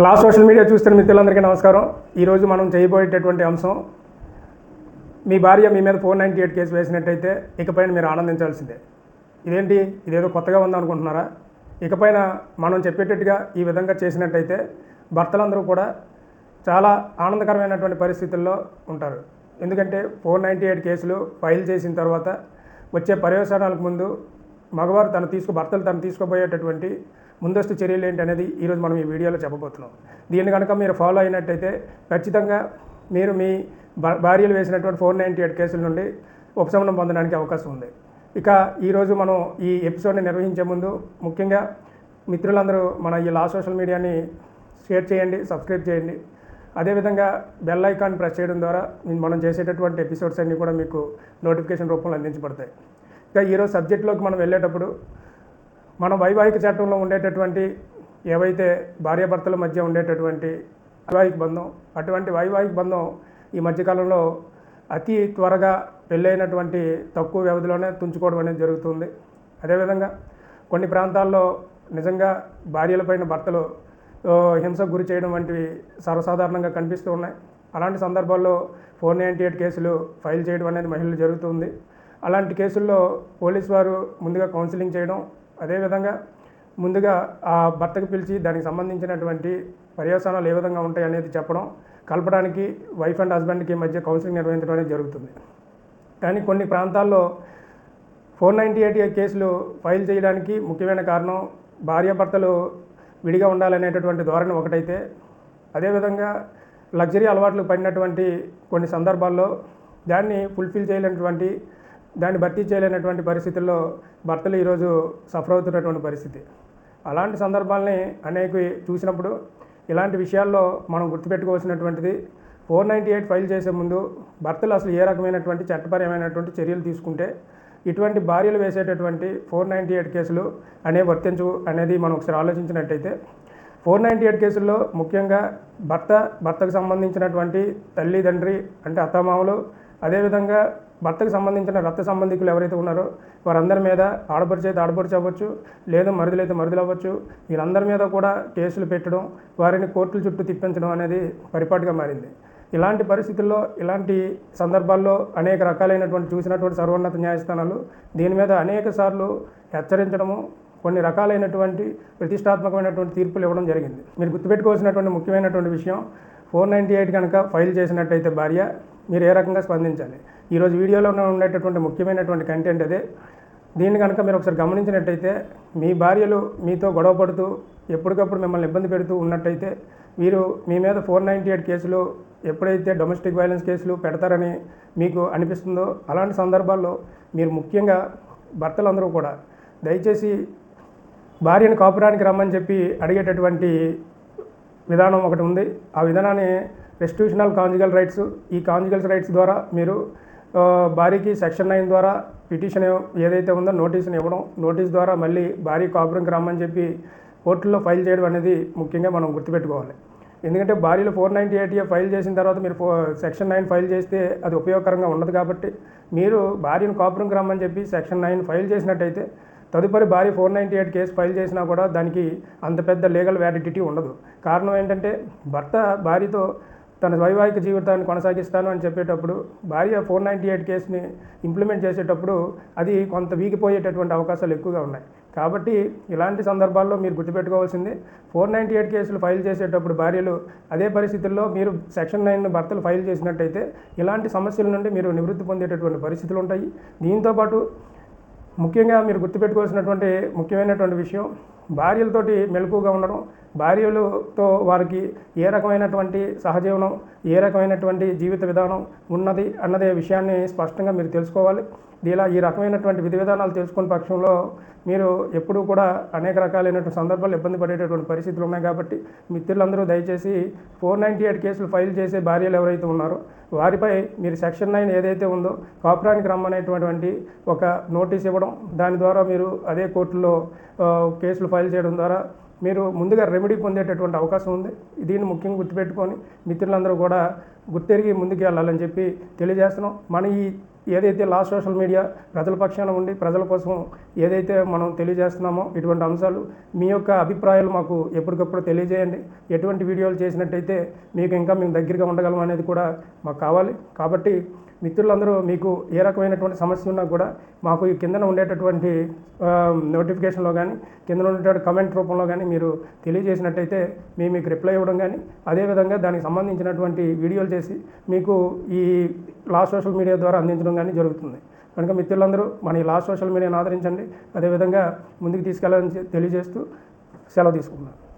లా social media చూస్తున్న మిత్రులందరికీ నమస్కారం. ఈరోజు మనం చేయబోయేటటువంటి అంశం మీ భార్య మీ మీద ఫోర్ నైంటీ ఎయిట్ కేసు వేసినట్టయితే ఇకపైన మీరు ఆనందించాల్సిందే. ఇదేంటి? ఇదేదో కొత్తగా ఉందనుకుంటున్నారా? ఇకపైన మనం చెప్పేటట్టుగా ఈ విధంగా చేసినట్టయితే భర్తలందరూ కూడా చాలా ఆనందకరమైనటువంటి పరిస్థితుల్లో ఉంటారు. ఎందుకంటే ఫోర్ నైంటీ ఎయిట్ కేసులు ఫైల్ చేసిన తర్వాత వచ్చే పర్యవసానాలకు ముందు మగవారు తను తీసుకు భర్తలు తను తీసుకుపోయేటటువంటి ముందస్తు చర్యలు ఏంటి అనేది ఈరోజు మనం ఈ వీడియోలో చెప్పబోతున్నాం. దీన్ని కనుక మీరు ఫాలో అయినట్టయితే ఖచ్చితంగా మీరు మీ భా- భార్యలు వేసినటువంటి ఫోర్ నైంటీ ఎయిట్ కేసుల నుండి ఉపశమనం పొందడానికి అవకాశం ఉంది. ఇక ఈరోజు మనం ఈ ఎపిసోడ్ని నిర్వహించే ముందు ముఖ్యంగా మిత్రులందరూ మన ఈ లా సోషల్ మీడియాని షేర్ చేయండి సబ్స్క్రైబ్ చేయండి. అదేవిధంగా బెల్ ఐకాన్ ప్రెస్ చేయడం ద్వారా మనం చేసేటటువంటి ఎపిసోడ్స్ అన్నీ కూడా మీకు నోటిఫికేషన్ రూపంలో అందించబడతాయి. ఇంకా ఈరోజు సబ్జెక్టులోకి మనం వెళ్ళేటప్పుడు మనం వైవాహిక చట్టంలో ఉండేటటువంటి ఏవైతే భార్యాభర్తల మధ్య ఉండేటటువంటి వైవాహిక బంధం అటువంటి వైవాహిక బంధం ఈ మధ్యకాలంలో అతి త్వరగా పెళ్ళైనటువంటి తక్కువ వ్యవధిలోనే తుంచుకోవడం అనేది జరుగుతుంది. అదేవిధంగా కొన్ని ప్రాంతాల్లో నిజంగా భార్యలపైన భర్తలు హింసకు గురి చేయడం వంటివి సర్వసాధారణంగా కనిపిస్తూ ఉన్నాయి. అలాంటి సందర్భాల్లో ఫోర్ నైంటీ ఎయిట్ కేసులు ఫైల్ చేయడం అనేది మహిళలు జరుగుతుంది. అలాంటి కేసుల్లో పోలీస్ వారు ముందుగా కౌన్సిలింగ్ చేయడం అదేవిధంగా ముందుగా ఆ భర్తకు పిలిచి దానికి సంబంధించినటువంటి పర్యవసానాలు ఏ విధంగా ఉంటాయి అనేది చెప్పడం కలపడానికి వైఫ్ అండ్ హస్బెండ్కి మధ్య కౌన్సిలింగ్ నిర్వహించడం అనేది జరుగుతుంది. కానీ కొన్ని ప్రాంతాల్లో ఫోర్ నైంటీ ఎయిట్ కేసులు ఫైల్ చేయడానికి ముఖ్యమైన కారణం భార్యాభర్తలు విడిగా ఉండాలనేటటువంటి ధోరణి ఒకటైతే అదేవిధంగా లగ్జరీ అలవాట్లు పడినటువంటి కొన్ని సందర్భాల్లో దాన్ని ఫుల్ఫిల్ చేయలేనటువంటి దాన్ని భర్తీ చేయలేనటువంటి పరిస్థితుల్లో భర్తలు ఈరోజు సఫర్ అవుతున్నటువంటి పరిస్థితి. అలాంటి సందర్భాలని అనేక చూసినప్పుడు ఇలాంటి విషయాల్లో మనం గుర్తుపెట్టుకోవాల్సినటువంటిది ఫోర్ నైంటీ ఎయిట్ ఫైల్ చేసే ముందు భర్తలు అసలు ఏ రకమైనటువంటి చట్టపరమైనటువంటి చర్యలు తీసుకుంటే ఇటువంటి భార్యలు వేసేటటువంటి ఫోర్ నైంటీ ఎయిట్ కేసులు అనేవి వర్తించు అనేది మనం ఒకసారి ఆలోచించినట్టయితే ఫోర్ నైంటీ ఎయిట్ కేసుల్లో ముఖ్యంగా భర్త భర్తకు సంబంధించినటువంటి తల్లి తండ్రి అంటే అత్తమామలు అదేవిధంగా భర్తకు సంబంధించిన రక్త సంబంధికులు ఎవరైతే ఉన్నారో వారందరి మీద ఆడపడిచి అయితే ఆడపడిచి అవ్వచ్చు లేదా మరుదులైతే మరుదులు అవ్వచ్చు వీళ్ళందరి మీద కూడా కేసులు పెట్టడం వారిని కోర్టుల చుట్టూ తిప్పించడం అనేది పరిపాటుగా మారింది. ఇలాంటి పరిస్థితుల్లో ఇలాంటి సందర్భాల్లో అనేక రకాలైనటువంటి చూసినటువంటి సర్వోన్నత న్యాయస్థానాలు దీని మీద అనేక సార్లు హెచ్చరించడము కొన్ని రకాలైనటువంటి ప్రతిష్టాత్మకమైనటువంటి తీర్పులు ఇవ్వడం జరిగింది. మీరు గుర్తుపెట్టుకోవాల్సినటువంటి ముఖ్యమైనటువంటి విషయం ఫోర్ నైంటీ ఎయిట్ కనుక ఫైల్ చేసినట్టయితే భార్య మీరు ఏ రకంగా స్పందించాలి? ఈరోజు వీడియోలో ఉండేటటువంటి ముఖ్యమైనటువంటి కంటెంట్ అదే. దీన్ని కనుక మీరు ఒకసారి గమనించినట్టయితే మీ భార్యలు మీతో గొడవ పడుతూ ఎప్పటికప్పుడు మిమ్మల్ని ఇబ్బంది పెడుతూ ఉన్నట్టయితే వీరు మీ మీద ఫోర్ నైంటీ ఎయిట్ కేసులు ఎప్పుడైతే డొమెస్టిక్ వైలెన్స్ కేసులు పెడతారని మీకు అనిపిస్తుందో అలాంటి సందర్భాల్లో మీరు ముఖ్యంగా భర్తలందరూ కూడా దయచేసి భార్యను కాపురానికి రమ్మని చెప్పి అడిగేటటువంటి విధానం ఒకటి ఉంది. ఆ విధానాన్ని రెస్టిట్యూషనల్ కాంజుగల్ రైట్స్ ఈ కాంజిగల్స్ రైట్స్ ద్వారా మీరు భార్యకి సెక్షన్ నైన్ ద్వారా పిటిషన్ ఏదైతే ఉందో నోటీస్ని ఇవ్వడం నోటీస్ ద్వారా మళ్ళీ భార్య కాపురంకి రమ్మని చెప్పి కోర్టులో ఫైల్ చేయడం అనేది ముఖ్యంగా మనం గుర్తుపెట్టుకోవాలి. ఎందుకంటే భార్యలు ఫోర్ నైంటీ ఎయిట్ ఫైల్ చేసిన తర్వాత మీరు ఫో సెక్షన్ నైన్ ఫైల్ చేస్తే అది ఉపయోగకరంగా ఉండదు కాబట్టి మీరు భార్యను కాపురంకి రమ్మని చెప్పి సెక్షన్ నైన్ ఫైల్ చేసినట్టయితే తదుపరి భార్య four ninety eight case file చేసినా కూడా దానికి అంత పెద్ద లీగల్ వ్యాలిడిటీ ఉండదు. కారణం ఏంటంటే భర్త భార్యతో తన వైవాహిక జీవితాన్ని కొనసాగిస్తాను అని చెప్పేటప్పుడు భార్య ఫోర్ నైంటీ ఎయిట్ కేసుని ఇంప్లిమెంట్ చేసేటప్పుడు అది కొంత వీగిపోయేటటువంటి అవకాశాలు ఎక్కువగా ఉన్నాయి. కాబట్టి ఇలాంటి సందర్భాల్లో మీరు గుర్తుపెట్టుకోవాల్సింది ఫోర్ నైంటీ ఎయిట్ కేసులు ఫైల్ చేసేటప్పుడు భార్యలు అదే పరిస్థితుల్లో మీరు సెక్షన్ నైన్ భర్తలు ఫైల్ చేసినట్టయితే ఇలాంటి సమస్యల నుండి మీరు నివృత్తి పొందేటటువంటి పరిస్థితులు ఉంటాయి. దీంతోపాటు ముఖ్యంగా మీరు గుర్తుపెట్టుకోవాల్సినటువంటి ముఖ్యమైనటువంటి విషయం భార్యలతోటి మెలకుగా ఉండడం భార్యలతో వారికి ఏ రకమైనటువంటి సహజీవనం ఏ రకమైనటువంటి జీవిత విధానం ఉన్నది అన్నదే విషయాన్ని స్పష్టంగా మీరు తెలుసుకోవాలి. ఇలా ఈ రకమైనటువంటి విధి విధానాలు తెలుసుకున్న పక్షంలో మీరు ఎప్పుడూ కూడా అనేక రకాలైనటువంటి సందర్భాలు ఇబ్బంది పడేటటువంటి పరిస్థితులు ఉన్నాయి కాబట్టి మిత్రులందరూ దయచేసి ఫోర్ నైంటీ ఎయిట్ కేసులు ఫైల్ చేసే భార్యలు ఎవరైతే ఉన్నారో వారిపై మీరు సెక్షన్ నైన్ ఏదైతే ఉందో కాపురానికి రమ్మనేటువంటి ఒక నోటీస్ ఇవ్వడం దాని ద్వారా మీరు అదే కోర్టులో కేసులు ఫైల్ చేయడం ద్వారా మీరు ముందుగా రెమెడీ పొందేటటువంటి అవకాశం ఉంది. దీన్ని ముఖ్యంగా గుర్తుపెట్టుకొని మిత్రులందరూ కూడా గుర్తెరిగి ముందుకు వెళ్ళాలని చెప్పి తెలియజేస్తున్నాం. మన ఈ ఏదైతే లా సోషల్ మీడియా ప్రజల పక్షాన ఉండి ప్రజల కోసం ఏదైతే మనం తెలియజేస్తున్నామో ఇటువంటి అంశాలు మీ యొక్క అభిప్రాయాలు మాకు ఎప్పటికప్పుడు తెలియజేయండి. ఎటువంటి వీడియోలు చేసినట్టయితే మీకు ఇంకా మేము దగ్గరగా ఉండగలం అనేది కూడా మాకు కావాలి. కాబట్టి మిత్రులందరూ మీకు ఏ రకమైనటువంటి సమస్య ఉన్నా కూడా మాకు ఈ కిందన ఉండేటటువంటి నోటిఫికేషన్లో కానీ కింద ఉండేటువంటి కమెంట్ రూపంలో కానీ మీరు తెలియజేసినట్టయితే మేము మీకు రిప్లై ఇవ్వడం కానీ అదేవిధంగా దానికి సంబంధించినటువంటి వీడియోలు చేసి మీకు ఈ లా సోషల్ మీడియా ద్వారా అందించడం కానీ జరుగుతుంది. కనుక మిత్రులందరూ మన ఈ లా సోషల్ మీడియాను ఆదరించండి. అదేవిధంగా ముందుకు తీసుకెళ్ళాలని తెలియజేస్తూ సెలవు తీసుకుంటున్నాను.